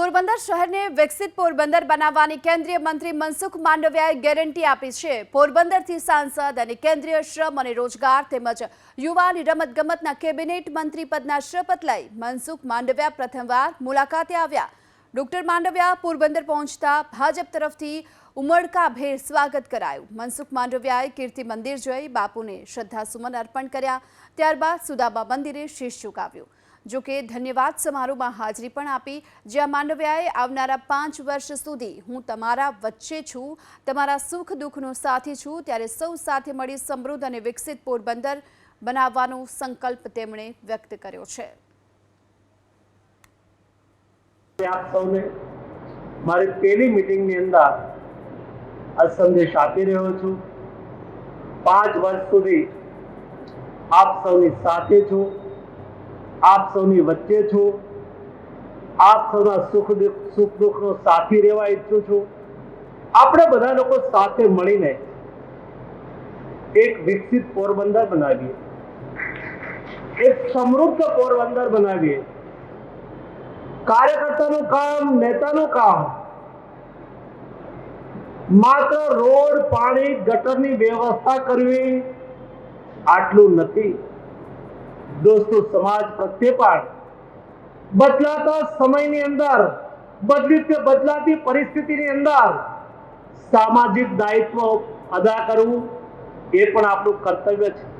પોરબંદર શહેરને વિકસિત પોરબંદર બનાવવાની કેન્દ્રીય મંત્રી મનસુખ માંડવિયાએ ગેરંટી આપી છે. પોરબંદરથી સાંસદ અને કેન્દ્રીય શ્રમ અને રોજગાર તેમજ યુવા રમતગમતના કેબિનેટ મંત્રી પદના શપથ લઈ મનસુખ માંડવિયા પ્રથમવાર મુલાકાતે આવ્યા. ડોક્ટર માંડવિયા પોરબંદર પહોંચતા ભાજપ તરફથી ઉમળકાભેર સ્વાગત કરાયું. મનસુખ માંડવિયાએ કીર્તિ મંદિર જઈ બાપુને શ્રદ્ધાસુમન અર્પણ કર્યા. ત્યારબાદ સુદાબા મંદિરે શીશ ઝુકાવ્યું જો કે ધન્યવાદ સમારોહમાં હાજરી પણ આપી. જ્યાં માંડવિયાએ આવનારા પાંચ વર્ષ સુધી હું તમારા વચ્ચે છું, તમારા સુખ દુઃખનો સાથી છું. ત્યારે સૌ સાથે મળી સમૃદ્ધ અને વિકસિત પોરબંદર બનાવવાનો સંકલ્પ તેમણે વ્યક્ત કર્યો છે. આપ સૌને મારી પહેલી મિટિંગની અંદર આ સંદેશ આપી રહ્યો છું. પાંચ વર્ષ સુધી આપ સૌની સાથે છું. આપ સૌની વચ્ચે છું. આપ સૌના સુખ દુઃખ સુખ દુઃખનો સાથી રહેવા ઈચ્છું છું. આપણે બધા લોકો સાથે મળીને એક વિકસિત પોરબંદર બનાવીએ. એક સમૃદ્ધ પોરબંદર બનાવીએ. કાર્યકર્તાનું કામ, નેતાનું કામ. માત્ર રોડ, પાણી, ગટરની વ્યવસ્થા કરવી આટલું નથી. દોસ્તો, સમાજ પ્રત્યે પણ બદલાતા સમયની અંદર, બદલી બદલાતી પરિસ્થિતિની અંદર સામાજિક દાયિત્વ અદા કરવું એ પણ આપણું કર્તવ્ય છે.